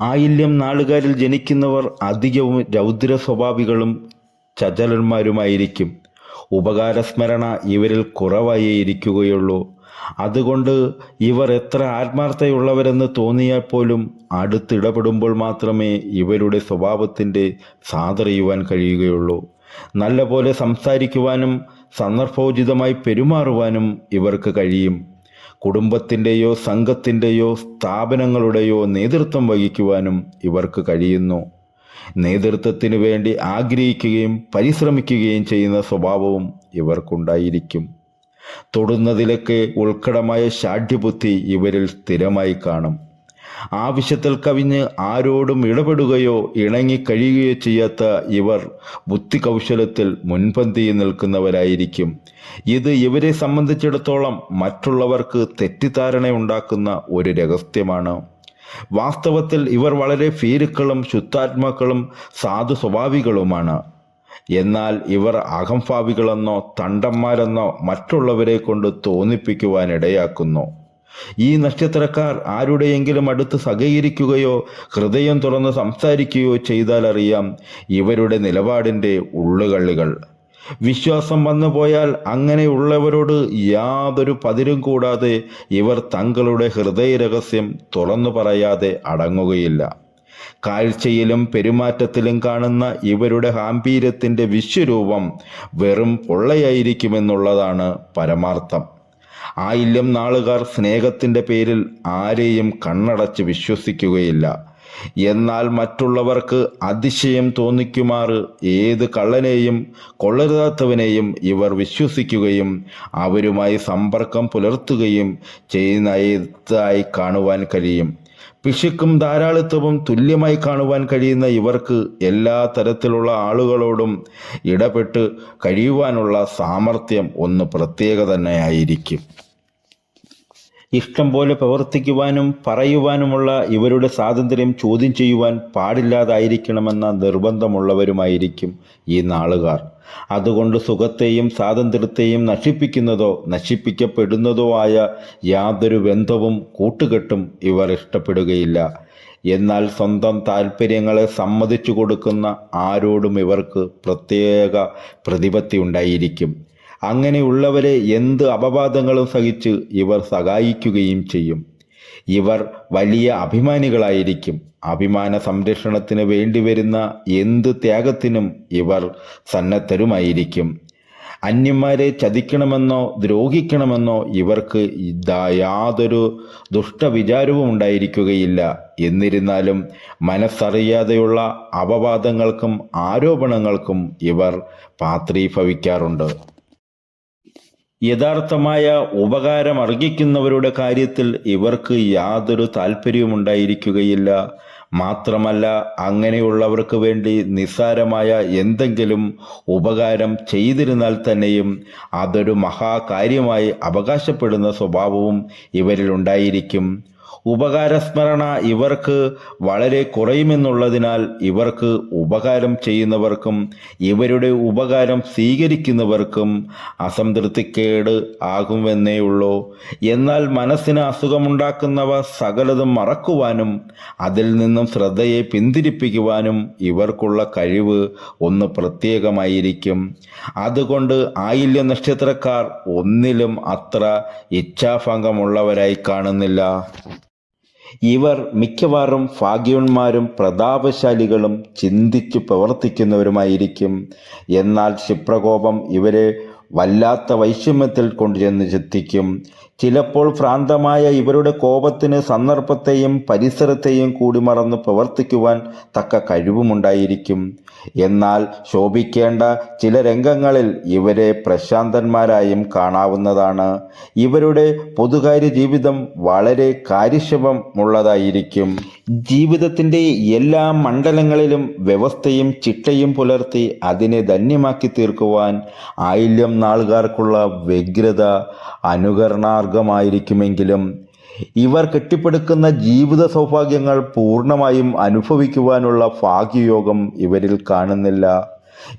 ആയില്യം നാളുകാരിൽ ജനിക്കുന്നവർ അധികവും രൗദ്ര സ്വഭാവികളും ചചലന്മാരുമായിരിക്കും ഉപകാരസ്മരണ ഇവരിൽ കുറവായേ ഇരിക്കുകയുള്ളൂ. അതുകൊണ്ട് ഇവർ എത്ര ആത്മാർത്ഥതയുള്ളവരെന്ന് തോന്നിയാൽ പോലും അടുത്തിടപെടുമ്പോൾ മാത്രമേ ഇവരുടെ സ്വഭാവത്തിന്റെ സാതറിയുവാൻ കഴിയുകയുള്ളൂ. നല്ലപോലെ സംസാരിക്കുവാനും സന്ദർഭോചിതമായി പെരുമാറുവാനും ഇവർക്ക് കഴിയും. കുടുംബത്തിന്റെയോ സംഘത്തിന്റെയോ സ്ഥാപനങ്ങളുടെയോ നേതൃത്വം വഹിക്കുവാനും ഇവർക്ക് കഴിയുന്നു. നേതൃത്വത്തിനു വേണ്ടി ആഗ്രഹിക്കുകയും പരിശ്രമിക്കുകയും ചെയ്യുന്ന സ്വഭാവവും ഇവർക്കുണ്ടായിരിക്കും. തൊടുന്നതിലൊക്കെ ഉൾക്കടമായ ഷാഠ്യബുദ്ധി ഇവരിൽ സ്ഥിരമായി കാണും. ആവശ്യത്തിൽ കവിഞ്ഞ് ആരോടും ഇടപെടുകയോ ഇണങ്ങി കഴിയുകയോ ചെയ്യാത്ത ഇവർ ബുദ്ധി കൗശലത്തിൽ മുൻപന്തിയിൽ നിൽക്കുന്നവരായിരിക്കും. ഇത് ഇവരെ സംബന്ധിച്ചിടത്തോളം മറ്റുള്ളവർക്ക് തെറ്റിദ്ധാരണ ഉണ്ടാക്കുന്ന ഒരു രഹസ്യമാണ്. വാസ്തവത്തിൽ ഇവർ വളരെ ഫീരുക്കളും ശുദ്ധാത്മാക്കളും സാധു സ്വഭാവികളുമാണ് എന്നാൽ ഇവർ അഹംഭാവികളെന്നോ തണ്ടന്മാരെന്നോ മറ്റുള്ളവരെ കൊണ്ട് തോന്നിപ്പിക്കുവാനിടയാക്കുന്നു. ഈ നക്ഷത്രക്കാർ ആരുടെയെങ്കിലും അടുത്ത് സഹകരിക്കുകയോ ഹൃദയം തുറന്ന് സംസാരിക്കുകയോ ചെയ്താൽ അറിയാം ഇവരുടെ നിലപാടിന്റെ ഉള്ളുകള്ളികൾ. വിശ്വാസം വന്നു പോയാൽ അങ്ങനെയുള്ളവരോട് യാതൊരു പതിരും കൂടാതെ ഇവർ തങ്ങളുടെ ഹൃദയ രഹസ്യം തുറന്നു പറയാതെ അടങ്ങുകയില്ല. കാഴ്ചയിലും പെരുമാറ്റത്തിലും കാണുന്ന ഇവരുടെ ഗാംഭീര്യത്തിന്റെ വിശ്വരൂപം വെറും പൊള്ളയായിരിക്കുമെന്നുള്ളതാണ് പരമാർത്ഥം. ആയില്യം നാളുകാർ സ്നേഹത്തിന്റെ പേരിൽ ആരെയും കണ്ണടച്ച് വിശ്വസിക്കുകയില്ല. എന്നാൽ മറ്റുള്ളവർക്ക് അതിശയം തോന്നിക്കുമാറ് ഏത് കള്ളനെയും കൊള്ളരുതാത്തവനെയും ഇവർ വിശ്വസിക്കുകയും അവരുമായി സമ്പർക്കം പുലർത്തുകയും ചെയ്യുന്നതായി കാണുവാൻ കഴിയും. പിശുക്കും ധാരാളിത്വവും തുല്യമായി കാണുവാൻ കഴിയുന്ന ഇവർക്ക് എല്ലാ തരത്തിലുള്ള ആളുകളോടും ഇടപെട്ട് കഴിയുവാനുള്ള സാമർഥ്യം ഒന്ന് പ്രത്യേക തന്നെയായിരിക്കും. ഇഷ്ടം പോലെ പ്രവർത്തിക്കുവാനും പറയുവാനുമുള്ള ഇവരുടെ സ്വാതന്ത്ര്യം ചോദ്യം ചെയ്യുവാൻ പാടില്ലാതായിരിക്കണമെന്ന നിർബന്ധമുള്ളവരുമായിരിക്കും ഈ നാളുകാർ. അതുകൊണ്ട് സുഖത്തെയും സ്വാതന്ത്ര്യത്തെയും നശിപ്പിക്കുന്നതോ നശിപ്പിക്കപ്പെടുന്നതോ ആയ യാതൊരു ബന്ധവും കൂട്ടുകെട്ടും ഇവർ ഇഷ്ടപ്പെടുകയില്ല. എന്നാൽ സ്വന്തം താല്പര്യങ്ങളെ സമ്മതിച്ചു കൊടുക്കുന്ന ആരോടും ഇവർക്ക് പ്രത്യേക പ്രതിപത്തി ഉണ്ടായിരിക്കും. അങ്ങനെയുള്ളവരെ എന്ത് അപവാദങ്ങളും സഹിച്ച് ഇവർ സഹായിക്കുകയും ചെയ്യും. ഇവർ വലിയ അഭിമാനികളായിരിക്കും. അഭിമാന സംരക്ഷണത്തിന് വേണ്ടിവരുന്ന എന്ത് ത്യാഗത്തിനും ഇവർ സന്നദ്ധരുമായിരിക്കും. അന്യന്മാരെ ചതിക്കണമെന്നോ ദ്രോഹിക്കണമെന്നോ ഇവർക്ക് യാതൊരു ദുഷ്ടവിചാരവും ഉണ്ടായിരിക്കുകയില്ല. എന്നിരുന്നാലും മനസ്സറിയാതെയുള്ള അപവാദങ്ങൾക്കും ആരോപണങ്ങൾക്കും ഇവർ പാത്രീഭവിക്കാറുണ്ട്. യഥാർത്ഥമായ ഉപകാരം അർഹിക്കുന്നവരുടെ കാര്യത്തിൽ ഇവർക്ക് യാതൊരു താല്പര്യവുമുണ്ടായിരിക്കുകയില്ല. മാത്രമല്ല അങ്ങനെയുള്ളവർക്ക് വേണ്ടി നിസ്സാരമായ എന്തെങ്കിലും ഉപകാരം ചെയ്തിരുന്നാൽ തന്നെയും അതൊരു മഹാകാര്യമായി അവകാശപ്പെടുന്ന സ്വഭാവവും ഇവരിൽ ഉണ്ടായിരിക്കും ഉപകാരസ്മരണ ഇവർക്ക് വളരെ കുറയുമെന്നുള്ളതിനാൽ ഇവർക്ക് ഉപകാരം ചെയ്യുന്നവർക്കും ഇവരുടെ ഉപകാരം സ്വീകരിക്കുന്നവർക്കും അസംതൃപ്തിക്കേട് ആകുമെന്നേയുള്ളൂ എന്നാൽ മനസ്സിന് അസുഖമുണ്ടാക്കുന്നവ സകലതും മറക്കുവാനും അതിൽ നിന്നും ശ്രദ്ധയെ പിന്തിരിപ്പിക്കുവാനും ഇവർക്കുള്ള കഴിവ് ഒന്ന് പ്രത്യേകമായിരിക്കും. അതുകൊണ്ട് ആയില്യ നക്ഷത്രക്കാർ ഒന്നിലും അത്ര ഇച്ഛാഭംഗമുള്ളവരായി കാണുന്നില്ല. ഇവർ മിക്കവാറും ഭാഗ്യവന്മാരും പ്രതാപശാലികളും ചിന്തിച്ചു പ്രവർത്തിക്കുന്നവരുമായിരിക്കും. എന്നാൽ ക്ഷിപ്രകോപം ഇവരെ വല്ലാത്ത വൈഷമ്യത്തിൽ കൊണ്ടുചെന്ന് ചെത്തിക്കും ചിലപ്പോൾ ഭ്രാന്തമായ ഇവരുടെ കോപത്തിന് സന്ദർഭത്തെയും പരിസരത്തെയും കൂടി മറന്ന് പ്രവർത്തിക്കുവാൻ തക്ക കഴിവുമുണ്ടായിരിക്കും. എന്നാൽ ശോഭിക്കേണ്ട ചില രംഗങ്ങളിൽ ഇവരെ പ്രശാന്തന്മാരായും കാണാവുന്നതാണ്. ഇവരുടെ പൊതുകാര്യ ജീവിതം വളരെ കാര്യക്ഷമമുള്ളതായിരിക്കും. ജീവിതത്തിന്റെ എല്ലാ മണ്ഡലങ്ങളിലും വ്യവസ്ഥയും ചിട്ടയും പുലർത്തി അതിനെ ധന്യമാക്കി തീർക്കുവാൻ ആയില്യം നാളുകാർക്കുള്ള വ്യഗ്രത അനുകരണാർഗമായിരിക്കുമെങ്കിലും ഇവർ കെട്ടിപ്പടുക്കുന്ന ജീവിത സൗഭാഗ്യങ്ങൾ പൂർണമായും അനുഭവിക്കുവാനുള്ള ഭാഗ്യയോഗം ഇവരിൽ കാണുന്നില്ല.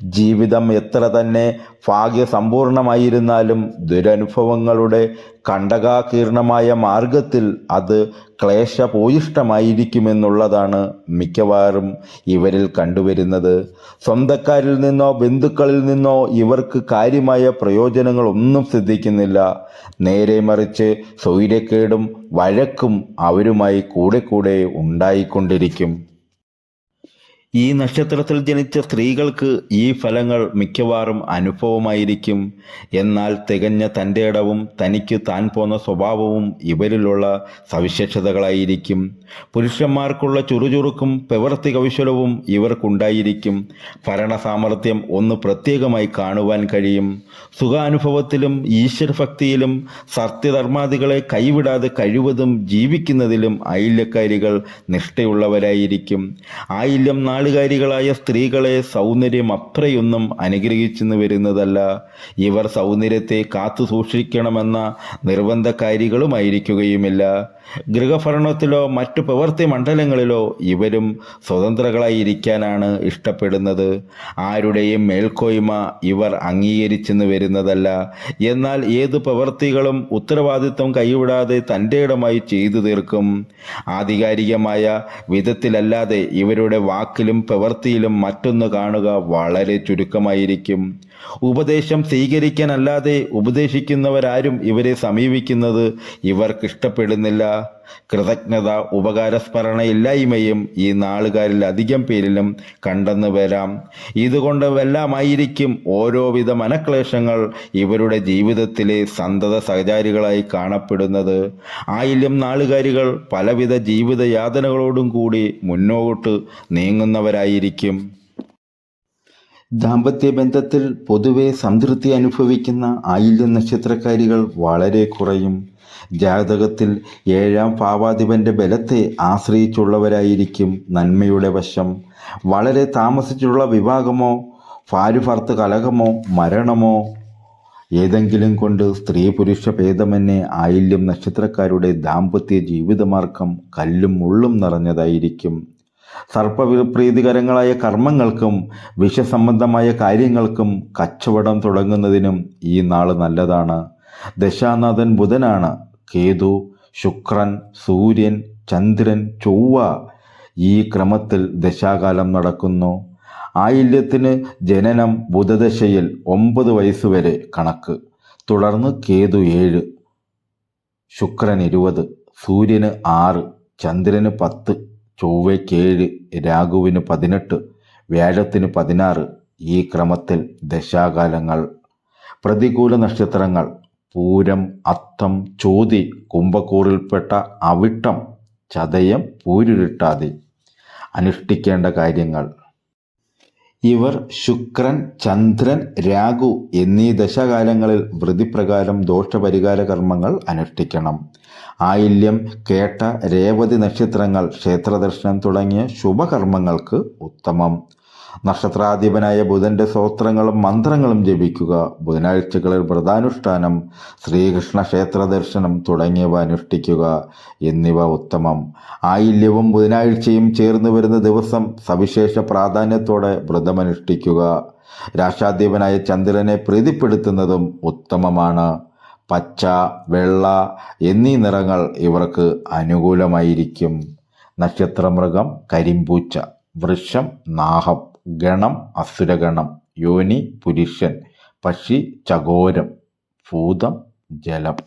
ജീവിതം എത്ര തന്നെ ഭാഗ്യസമ്പൂർണമായിരുന്നാലും ദുരനുഭവങ്ങളുടെ കണ്ടകാകീർണമായ മാർഗത്തിൽ അത് ക്ലേശപോയിഷ്ടമായിരിക്കുമെന്നുള്ളതാണ് മിക്കവാറും ഇവരിൽ കണ്ടുവരുന്നത്. സ്വന്തക്കാരിൽ നിന്നോ ബന്ധുക്കളിൽ നിന്നോ ഇവർക്ക് കാര്യമായ പ്രയോജനങ്ങളൊന്നും സിദ്ധിക്കുന്നില്ല. നേരെ മറിച്ച് സൗര്യക്കേടും വഴക്കും അവരുമായി കൂടെ കൂടെ ഉണ്ടായിക്കൊണ്ടിരിക്കും. ഈ നക്ഷത്രത്തിൽ ജനിച്ച സ്ത്രീകൾക്ക് ഈ ഫലങ്ങൾ മിക്കവാറും അനുഭവമായിരിക്കും. എന്നാൽ തികഞ്ഞ തന്റെ ഇടവും തനിക്ക് താൻ പോന്ന സ്വഭാവവും ഇവരിലുള്ള സവിശേഷതകളായിരിക്കും. പുരുഷന്മാർക്കുള്ള ചുറുചുറുക്കും പ്രവൃത്തി കൗശലവും ഇവർക്കുണ്ടായിരിക്കും. ഭരണ സാമർഥ്യം ഒന്ന് പ്രത്യേകമായി കാണുവാൻ കഴിയും. സുഖാനുഭവത്തിലും ഈശ്വരഭക്തിയിലും സത്യധർമാദികളെ കൈവിടാതെ കഴിവതും ജീവിക്കുന്നതിലും ഐല്യക്കാരികൾ നിഷ്ഠയുള്ളവരായിരിക്കും. ആയില്യം നാളുകാരികളായ സ്ത്രീകളെ സൗന്ദര്യം അത്രയൊന്നും അനുഗ്രഹിച്ചെന്ന് വരുന്നതല്ല. ഇവർ സൗന്ദര്യത്തെ കാത്തു സൂക്ഷിക്കണമെന്ന നിർബന്ധകാരികളുമായിരിക്കുകയുമില്ല ഗൃഹഭരണത്തിലോ മറ്റു പ്രവൃത്തി മണ്ഡലങ്ങളിലോ ഇവരും സ്വതന്ത്രകളായിരിക്കാനാണ് ഇഷ്ടപ്പെടുന്നത്. ആരുടെയും മേൽക്കോയ്മ ഇവർ അംഗീകരിച്ചെന്ന് വരുന്നതല്ല. എന്നാൽ ഏത് പ്രവൃത്തികളും ഉത്തരവാദിത്വം കൈവിടാതെ തന്റെ ഇടമായി ചെയ്തു തീർക്കും. ആധികാരികമായ വിധത്തിലല്ലാതെ ഇവരുടെ വാക്കിലും പ്രവൃത്തിയിലും മറ്റൊന്ന് കാണുക വളരെ ചുരുക്കമായിരിക്കും. ഉപദേശം സ്വീകരിക്കാനല്ലാതെ ഉപദേശിക്കുന്നവരാരും ഇവരെ സമീപിക്കുന്നത് ഇവർക്ക് ഇഷ്ടപ്പെടുന്നില്ല കൃതജ്ഞത ഉപകാരസ്മരണയില്ലായ്മയും ഈ നാളുകാരിൽ അധികം പേരിലും കണ്ടെന്ന് വരാം. ഇതുകൊണ്ട് വല്ലാമായിരിക്കും ഓരോവിധ മനക്ലേശങ്ങൾ ഇവരുടെ ജീവിതത്തിലെ സന്തത സഹചാരികളായി കാണപ്പെടുന്നത്. ആയില്യം നാളുകാരികൾ പലവിധ ജീവിത യാതനകളോടും കൂടി മുന്നോട്ട് നീങ്ങുന്നവരായിരിക്കും. ദാമ്പത്യ ബന്ധത്തിൽ പൊതുവെ സംതൃപ്തി അനുഭവിക്കുന്ന ആയില്യ നക്ഷത്രക്കാരികൾ വളരെ കുറയും. ജാതകത്തിൽ ഏഴാം ഭാവാധിപന്റെ ബലത്തെ ആശ്രയിച്ചുള്ളവരായിരിക്കും നന്മയുടെ വശം. വളരെ താമസിച്ചുള്ള വിവാഹമോ ഭാര്യഭർത്ത് കലഹമോ മരണമോ ഏതെങ്കിലും കൊണ്ട് സ്ത്രീ പുരുഷ ഭേദമന്യേ ആയില്യം നക്ഷത്രക്കാരുടെ ദാമ്പത്യ ജീവിതമാർഗം കല്ലും മുള്ളും നിറഞ്ഞതായിരിക്കും. സർപ്പപ്രീതികരങ്ങളായ കർമ്മങ്ങൾക്കും വിഷസംബന്ധമായ കാര്യങ്ങൾക്കും കച്ചവടം തുടങ്ങുന്നതിനും ഈ നാൾ നല്ലതാണ്. ദശാനാഥൻ ബുധനാണ്. കേതു ശുക്രൻ സൂര്യൻ ചന്ദ്രൻ ചൊവ്വ ഈ ക്രമത്തിൽ ദശാകാലം നടക്കുന്നു. ആയില്യത്തിന് ജനനം ബുധദശയിൽ ഒമ്പത് വയസ്സുവരെ കണക്ക്. തുടർന്ന് കേതു ഏഴ് ശുക്രൻ ഇരുപത് സൂര്യന് ആറ് ചന്ദ്രന് പത്ത് ചൊവ്വയ്ക്ക് ഏഴ് രാഘുവിന് പതിനെട്ട് വ്യാഴത്തിന് പതിനാറ്. ഈ ക്രമത്തിൽ ദശാകാലങ്ങൾ പ്രതികൂല നക്ഷത്രങ്ങൾ പൂരം അത്തം ചോതി കുംഭക്കൂറിൽപ്പെട്ട അവിട്ടം ചതയം പൂരുരുട്ടാതി. അനുഷ്ഠിക്കേണ്ട കാര്യങ്ങൾ ഇവർ ശുക്രൻ ചന്ദ്രൻ രാഹു എന്നീ ദശകാലങ്ങളിൽ വൃതിപ്രകാരം ദോഷപരിഹാര കർമ്മങ്ങൾ അനുഷ്ഠിക്കണം. ആയില്യം കേട്ട രേവതി നക്ഷത്രങ്ങൾ ക്ഷേത്രദർശനം തുടങ്ങിയ ശുഭകർമ്മങ്ങൾക്ക് ഉത്തമം. നക്ഷത്രാധിപനായ ബുധന്റെ സ്തോത്രങ്ങളും മന്ത്രങ്ങളും ജപിക്കുക. ബുധനാഴ്ചകളിൽ വ്രതാനുഷ്ഠാനം ശ്രീകൃഷ്ണ ക്ഷേത്ര ദർശനം തുടങ്ങിയവ അനുഷ്ഠിക്കുക എന്നിവ ഉത്തമം. ആയില്യവും ബുധനാഴ്ചയും ചേർന്ന് വരുന്ന ദിവസം സവിശേഷ പ്രാധാന്യത്തോടെ വ്രതമനുഷ്ഠിക്കുക രാഷ്ട്രാധിപനായ ചന്ദ്രനെ പ്രീതിപ്പെടുത്തുന്നതും ഉത്തമമാണ്. പച്ച വെള്ള എന്നീ നിറങ്ങൾ ഇവർക്ക് അനുകൂലമായിരിക്കും. നക്ഷത്രമൃഗം കരിമ്പൂച്ച വൃക്ഷം നാഹം. ഗണം അസുരഗണം യോനി പുരുഷൻ പക്ഷി ചകോരം ഭൂതം ജലം.